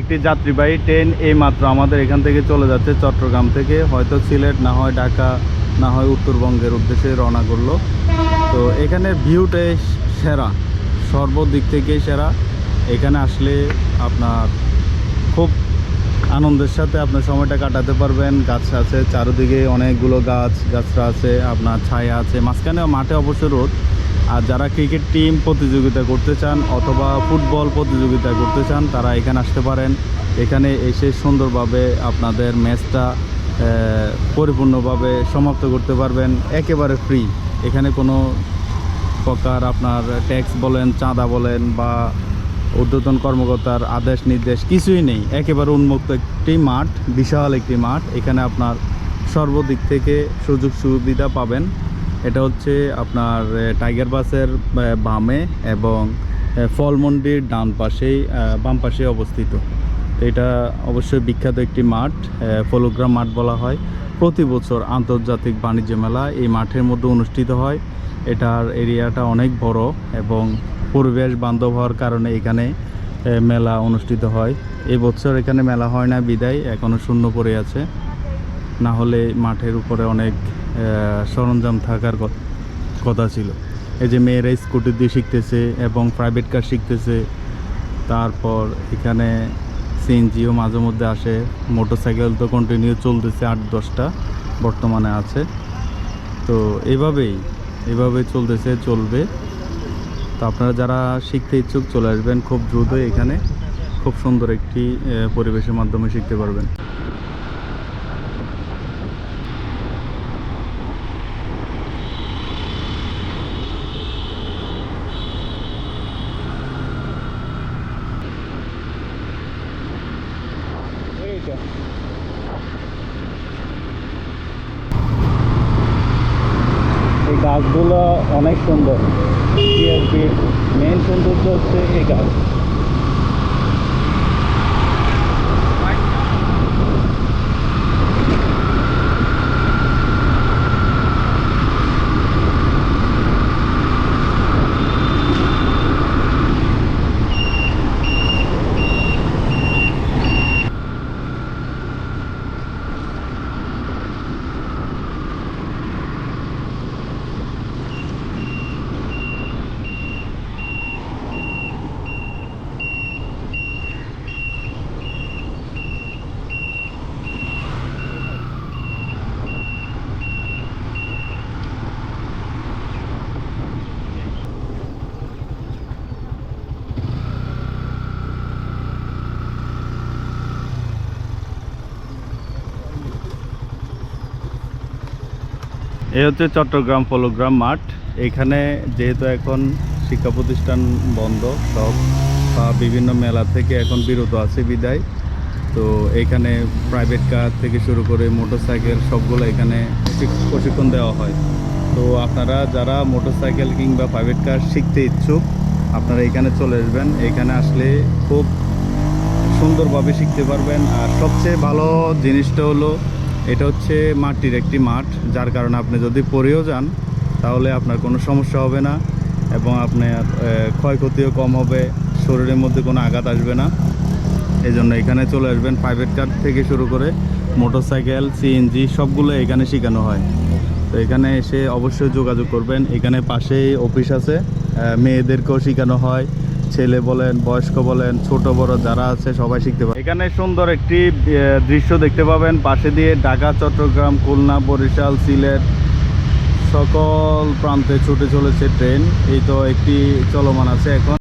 একটি যাত্রীবাহী ট্রেন এই মাত্র আমাদের এখান থেকে চলে যাচ্ছে চট্টগ্রাম থেকে। হয়তো সিলেট, না হয় ঢাকা, না হয় উত্তরবঙ্গের উদ্দেশ্যে রওনা করল। তো এখানে ভিউটাই সেরা, সর্বদিক থেকেই সেরা। এখানে আসলে আপনার খুব আনন্দের সাথে আপনার সময়টা কাটাতে পারবেন। গাছ আছে, চারিদিকে অনেকগুলো গাছ, গাছরা আছে, আপনার ছায়া আছে, মাঝখানে মাঠে অবশ্য রোদ। আর যারা ক্রিকেট টিম প্রতিযোগিতা করতে চান অথবা ফুটবল প্রতিযোগিতা করতে চান, তারা এখানে আসতে পারেন। এখানে এসে সুন্দরভাবে আপনাদের ম্যাচটা পরিপূর্ণভাবে সমাপ্ত করতে পারবেন। একেবারে ফ্রি। এখানে কোনো প্রকার আপনার ট্যাক্স বলেন, চাঁদা বলেন বা ঊর্ধ্বতন কর্মকর্তার আদেশ, নির্দেশ কিছুই নেই। একেবারে উন্মুক্ত একটি মাঠ, বিশাল একটি মাঠ। এখানে আপনার সর্বদিক থেকে সুযোগ সুবিধা পাবেন। এটা হচ্ছে আপনার টাইগার বাসের বামে এবং ফলমন্ডির ডান পাশেই বাম পাশে অবস্থিত। এটা অবশ্যই বিখ্যাত একটি মাঠ ফলোগ্রাম মাঠ বলা হয়। প্রতি বছর আন্তর্জাতিক বাণিজ্য মেলা এই মাঠের মধ্যে অনুষ্ঠিত হয়। এটার এরিয়াটা অনেক বড় এবং পরিবেশ বান্ধব হওয়ার কারণে এখানে মেলা অনুষ্ঠিত হয়। এই বছর এখানে মেলা হয় না, বিদায় এখনও শূন্য পড়ে আছে। না হলে মাঠের উপরে অনেক সরঞ্জাম থাকার কথা ছিল। এই যে মেয়েরা স্কুটি দিয়ে শিখতেছে এবং প্রাইভেট কার শিখতেছে, তারপর এখানে সিএনজিও মাঝে মধ্যে আসে। মোটরসাইকেল তো কন্টিনিউ চলতেছে আট, দশটা, বর্তমানে আছে। তো এইভাবেই এভাবে চলতেছে, চলবে। তো আপনারা যারা শিখতে ইচ্ছুক চলে আসবেন খুব দ্রুত এখানে। খুব সুন্দর একটি পরিবেশের মাধ্যমে শিখতে পারবেন এই গাছগুলো অনেক সুন্দর। মেন সৌন্দর্য হচ্ছে এই গাছ। এই হচ্ছে চট্টগ্রাম পলোগ্রাম মাঠ। এখানে যেহেতু এখন শিক্ষা প্রতিষ্ঠান বন্ধ, সব, বা বিভিন্ন মেলা থেকে এখন বিরত আছে বিদায়। তো এখানে প্রাইভেট কার থেকে শুরু করে মোটরসাইকেল সবগুলো এখানে প্রশিক্ষণ দেওয়া হয়। তো আপনারা যারা মোটরসাইকেল কিংবা প্রাইভেট কার শিখতে ইচ্ছুক, আপনারা এখানে চলে আসবেন। এখানে আসলে খুব সুন্দরভাবে শিখতে পারবেন। আর সবচেয়ে ভালো জিনিসটা হলো এটা হচ্ছে মাটির একটি মাঠ, যার কারণে আপনি যদি পড়েও যান, তাহলে আপনার কোনো সমস্যা হবে না এবং আপনার ক্ষয়ক্ষতিও কম হবে, শরীরের মধ্যে কোনো আঘাত আসবে না। এই জন্য এখানে চলে আসবেন প্রাইভেট কার থেকে শুরু করে মোটরসাইকেল সিএনজি সবগুলো এখানে শেখানো হয়। তো এখানে এসে অবশ্যই যোগাযোগ করবেন। এখানে পাশেই অফিস আছে মেয়েদেরকেও শেখানো হয়। ছেলে বলেন, বয়স্ক বলেন, ছোট, বড়, যারা আছে, সবাই শিখতে পারে। এখানে সুন্দর একটি দৃশ্য দেখতে পাবেন। পাশে দিয়ে ঢাকা, চট্টগ্রাম, খুলনা, বরিশাল, সিলেট সকল প্রান্তে ছুটে চলেছে ট্রেন। এই তো একটি চলমান আছে এখন।